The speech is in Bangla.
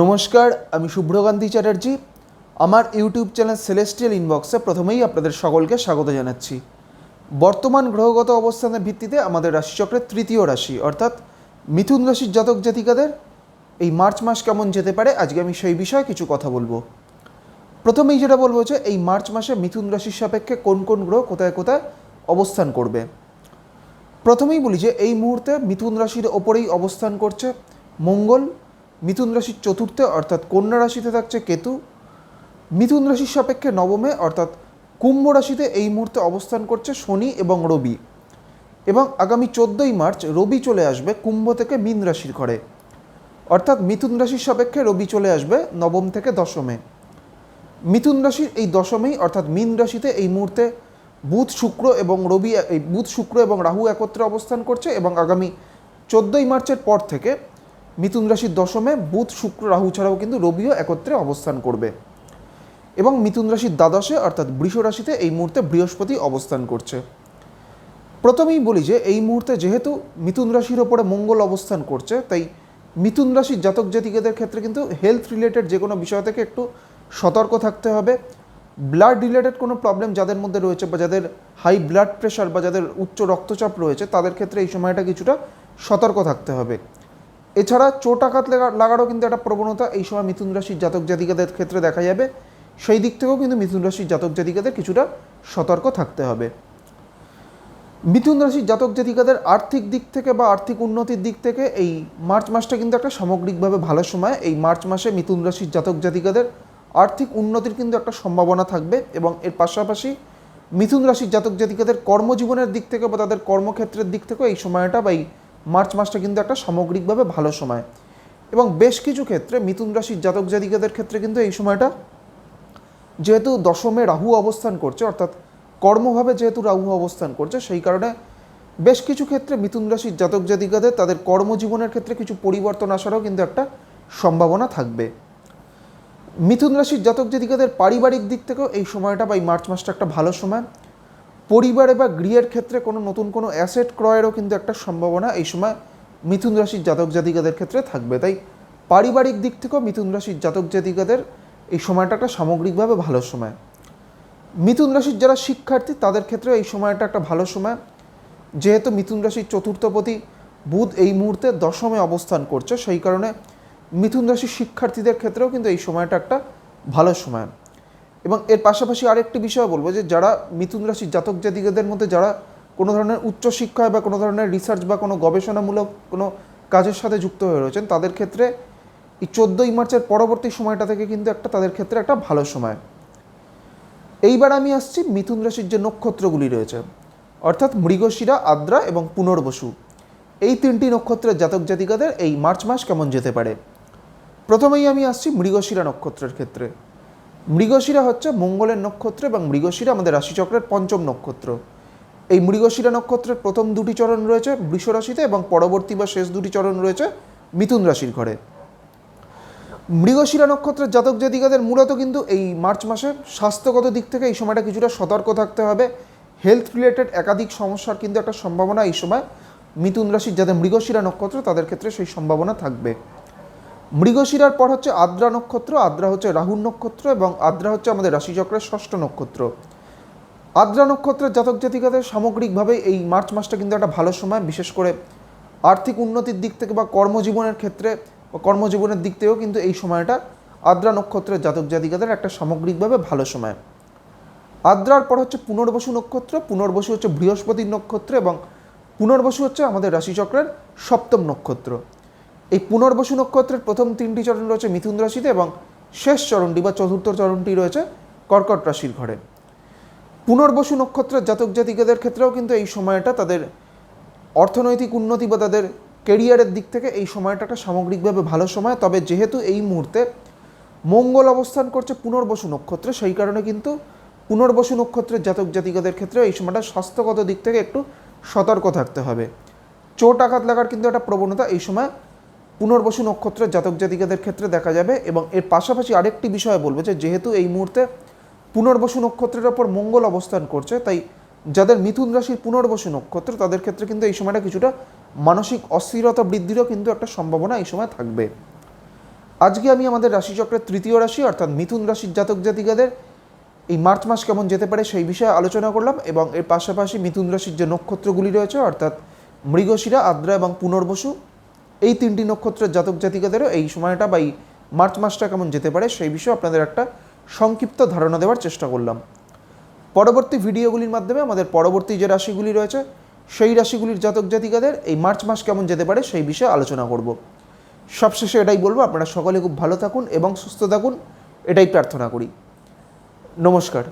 নমস্কার, আমি শুভ্রকান্তি চ্যাটার্জি। আমার ইউটিউব চ্যানেল সেলেস্টিয়াল ইনবক্সে প্রথমেই আপনাদের সকলকে স্বাগত জানাচ্ছি। বর্তমান গ্রহগত অবস্থানের ভিত্তিতে আমাদের রাশিচক্রের তৃতীয় রাশি, অর্থাৎ মিথুন রাশির জাতক জাতিকাদের এই মার্চ মাস কেমন যেতে পারে, আজকে আমি সেই বিষয়ে কিছু কথা বলব। প্রথমেই যেটা বলব যে, এই মার্চ মাসে মিথুন রাশির সাপেক্ষে কোন কোন গ্রহ কোথায় কোথায় অবস্থান করবে। প্রথমেই বলি যে, এই মুহূর্তে মিথুন রাশির ওপরেই অবস্থান করছে মঙ্গল মিথুন রাশির চতুর্থে, অর্থাৎ কন্যা রাশিতে থাকছে কেতু। মিথুন রাশির সাপেক্ষে নবমে, অর্থাৎ কুম্ভ রাশিতে এই মুহূর্তে অবস্থান করছে শনি এবং রবি। এবং আগামী চোদ্দোই মার্চ রবি চলে আসবে কুম্ভ থেকে মীন রাশির ঘরে। অর্থাৎ মিথুন রাশির সাপেক্ষে রবি চলে আসবে নবম থেকে দশমে। মিথুন রাশির এই দশমেই, অর্থাৎ মীন রাশিতে এই মুহূর্তে বুধ, শুক্র এবং রবি, এই বুধ, শুক্র এবং রাহু একত্রে অবস্থান করছে এবং আগামী চোদ্দোই মার্চের পর থেকে মিথুন রাশির দশমে বুধ, শুক্র, রাহু ছাড়াও কিন্তু রবিও একত্রে অবস্থান করবে। এবং মিথুন রাশির দ্বাদশে, অর্থাৎ বৃষ রাশিতে এই মুহূর্তে বৃহস্পতি অবস্থান করছে। প্রথমেই বলি যে, এই মুহূর্তে যেহেতু মিথুন রাশির ওপরে মঙ্গল অবস্থান করছে, তাই মিথুন রাশির জাতক জাতিকাদের ক্ষেত্রে কিন্তু হেলথ রিলেটেড যে কোনো বিষয় থেকে একটু সতর্ক থাকতে হবে। ব্লাড রিলেটেড কোনো প্রবলেম যাদের মধ্যে রয়েছে বা যাদের হাই ব্লাড প্রেশার বা যাদের উচ্চ রক্তচাপ রয়েছে, তাদের ক্ষেত্রে এই সময়টা কিছুটা সতর্ক থাকতে হবে। এছাড়া চোট আঘাত লাগা- লাগারও কিন্তু একটা প্রবণতা এই সময় মিথুন রাশির জাতক জাতিকাদের ক্ষেত্রে দেখা যাবে। সেই দিক থেকেও কিন্তু মিথুন রাশির জাতক জাতিকাদের কিছুটা সতর্ক থাকতে হবে। মিথুন রাশির জাতক জাতিকাদের আর্থিক দিক থেকে বা আর্থিক উন্নতির দিক থেকে এই মার্চ মাসটা কিন্তু একটা সামগ্রিকভাবে ভালো সময়। এই মার্চ মাসে মিথুন রাশির জাতক জাতিকাদের আর্থিক উন্নতির কিন্তু একটা সম্ভাবনা থাকবে এবং এর পাশাপাশি মিথুন রাশির জাতক জাতিকাদের কর্মজীবনের দিক থেকে বা তাদের কর্মক্ষেত্রের দিক থেকেও এই সময়টা বা এই মার্চ মাসটা কিন্তু একটা সামগ্রিকভাবে ভালো সময়। এবং বেশ কিছু ক্ষেত্রে মিথুন রাশির জাতক জাতিকাদের ক্ষেত্রে কিন্তু এই সময়টা যেহেতু দশমে রাহু অবস্থান করছে, অর্থাৎ কর্মভাবে যেহেতু রাহু অবস্থান করছে, সেই কারণে বেশ কিছু ক্ষেত্রে মিথুন রাশির জাতক জাতিকাদের তাদের কর্মজীবনের ক্ষেত্রে কিছু পরিবর্তন আসারও কিন্তু একটা সম্ভাবনা থাকবে। মিথুন রাশির জাতক জাতিকাদের পারিবারিক দিক থেকেও এই সময়টা বা এই মার্চ মাসটা একটা ভালো সময়। পরিবারে বা গৃহের ক্ষেত্রে কোনো নতুন কোনো অ্যাসেট ক্রয়েরও কিন্তু একটা সম্ভাবনা এই সময় মিথুন রাশির জাতক জাতিকাদের ক্ষেত্রে থাকবে। তাই পারিবারিক দিক থেকেও মিথুন রাশির জাতক জাতিকাদের এই সময়টা একটা সামগ্রিকভাবে ভালো সময়। মিথুন রাশির যারা শিক্ষার্থী, তাদের ক্ষেত্রে এই সময়টা একটা ভালো সময়। যেহেতু মিথুন রাশির চতুর্থপতি বুধ এই মুহূর্তে দশমে অবস্থান করছে, সেই কারণে মিথুন রাশির শিক্ষার্থীদের ক্ষেত্রেও কিন্তু এই সময়টা একটা ভালো সময়। এবং এর পাশাপাশি আরেকটি বিষয় বলব যে যারা মিথুন রাশির জাতক জাতিকাদের মধ্যে যারা কোনো ধরনের উচ্চশিক্ষায় বা কোনো ধরনের রিসার্চ বা কোনো গবেষণামূলক কোনো কাজের সাথে যুক্ত হয়ে রয়েছেন, তাদের ক্ষেত্রে এই চোদ্দোই মার্চের পরবর্তী সময়টা থেকে কিন্তু একটা তাদের ক্ষেত্রে একটা ভালো সময়। এইবার আমি আসছি মিথুন রাশির যে নক্ষত্রগুলি রয়েছে, অর্থাৎ মৃগশিরা, আদ্রা এবং পুনর্বসু। এই তিনটি নক্ষত্রের জাতক জাতিকাদের এই মার্চ মাস কেমন যেতে পারে? প্রথমেই আমি আসছি মৃগশিরা নক্ষত্রের ক্ষেত্রে। মৃগশিরা হচ্ছে মঙ্গলের নক্ষত্র এবং মৃগশিরা আমাদের রাশিচক্রের পঞ্চম নক্ষত্র। এই মৃগশিরা নক্ষত্রের প্রথম দুটি চরণ রয়েছে, বৃষ রাশিতে এবং পরবর্তী বা শেষ দুটি চরণ রয়েছে মিথুন রাশির ঘরে। মৃগশিরা নক্ষত্রের জাতক জাতিকাদের মূলত কিন্তু এই মার্চ মাসে স্বাস্থ্যগত দিক থেকে এই সময়টা কিছুটা সতর্ক থাকতে হবে। হেলথ রিলেটেড একাধিক সমস্যার কিন্তু একটা সম্ভাবনা এই সময় মিথুন রাশির যাদের মৃগশিরা নক্ষত্র তাদের ক্ষেত্রে সেই সম্ভাবনা থাকবে। মৃগশিরার পর হচ্ছে আদ্রা নক্ষত্র, আদ্রা হচ্ছে রাহুর নক্ষত্র এবং আদ্রা হচ্ছে আমাদের রাশিচক্রের ষষ্ঠ নক্ষত্র। আদ্রা নক্ষত্রের জাতক জাতিকাদের সামগ্রিকভাবে এই মার্চ মাসটা কিন্তু একটা ভালো সময়, বিশেষ করে আর্থিক উন্নতির দিক থেকে বা কর্মজীবনের ক্ষেত্রে বা কর্মজীবনের দিক থেকেও কিন্তু এই সময়টা আদ্রা নক্ষত্রের জাতক জাতিকাদের একটা সামগ্রিকভাবে ভালো সময়। আদ্রার পর হচ্ছে পুনর্বসু নক্ষত্র, পুনর্বসু হচ্ছে বৃহস্পতির নক্ষত্র এবং পুনর্বসু হচ্ছে আমাদের রাশিচক্রের সপ্তম নক্ষত্র। এই পুনর্বসু নক্ষত্রের প্রথম তিনটি চরণ রয়েছে মিথুন রাশিতে এবং শেষ চরণটি বা চতুর্থ চরণটি রয়েছে কর্কট রাশির ঘরে। পুনর্বসু নক্ষত্রের জাতক জাতিকাদের ক্ষেত্রেও কিন্তু এই সময়টা তাদের অর্থনৈতিক উন্নতি বা তাদের কেরিয়ারের দিক থেকে এই সময়টা একটা সামগ্রিকভাবে ভালো সময়। তবে যেহেতু এই মুহূর্তে মঙ্গল অবস্থান করছে পুনর্বসু নক্ষত্রে, সেই কারণে কিন্তু পুনর্বসু নক্ষত্রের জাতক জাতিকাদের ক্ষেত্রে এই সময়টা স্বাস্থ্যগত দিক থেকে একটু সতর্ক থাকতে হবে। চোট আঘাত লাগার কিন্তু একটা প্রবণতা এই সময় পুনর্বসু নক্ষত্রের জাতক জাতিকাদের ক্ষেত্রে দেখা যাবে এবং এর পাশাপাশি আরেকটি বিষয় বলব যে যেহেতু এই মুহূর্তে পুনর্বসু নক্ষত্রের ওপর মঙ্গল অবস্থান করছে, তাই যাদের মিথুন রাশির পুনর্বসু নক্ষত্র, তাদের ক্ষেত্রে কিন্তু এই সময়টা কিছুটা মানসিক অস্থিরতা বৃদ্ধিরও কিন্তু একটা সম্ভাবনা এই সময় থাকবে। আজকে আমি আমাদের রাশিচক্রের তৃতীয় রাশি, অর্থাৎ মিথুন রাশির জাতক জাতিকাদের এই মার্চ মাস কেমন যেতে পারে সেই বিষয়ে আলোচনা করলাম এবং এর পাশাপাশি মিথুন রাশির যে নক্ষত্রগুলি রয়েছে, অর্থাৎ মৃগশিরা, আদ্রা এবং পুনর্বসু এই তিনটি নক্ষত্রের জাতক জাতিকাদেরও এই সময়টা বা এই মার্চ মাসটা কেমন যেতে পারে সেই বিষয়ে আপনাদের একটা সংক্ষিপ্ত ধারণা দেওয়ার চেষ্টা করলাম। পরবর্তী ভিডিওগুলির মাধ্যমে আমাদের পরবর্তী যে রাশিগুলি রয়েছে, সেই রাশিগুলির জাতক জাতিকাদের এই মার্চ মাস কেমন যেতে পারে সেই বিষয়ে আলোচনা করব। সবশেষে এটাই বলব, আপনারা সকলে খুব ভালো থাকুন এবং সুস্থ থাকুন, এটাই প্রার্থনা করি। নমস্কার।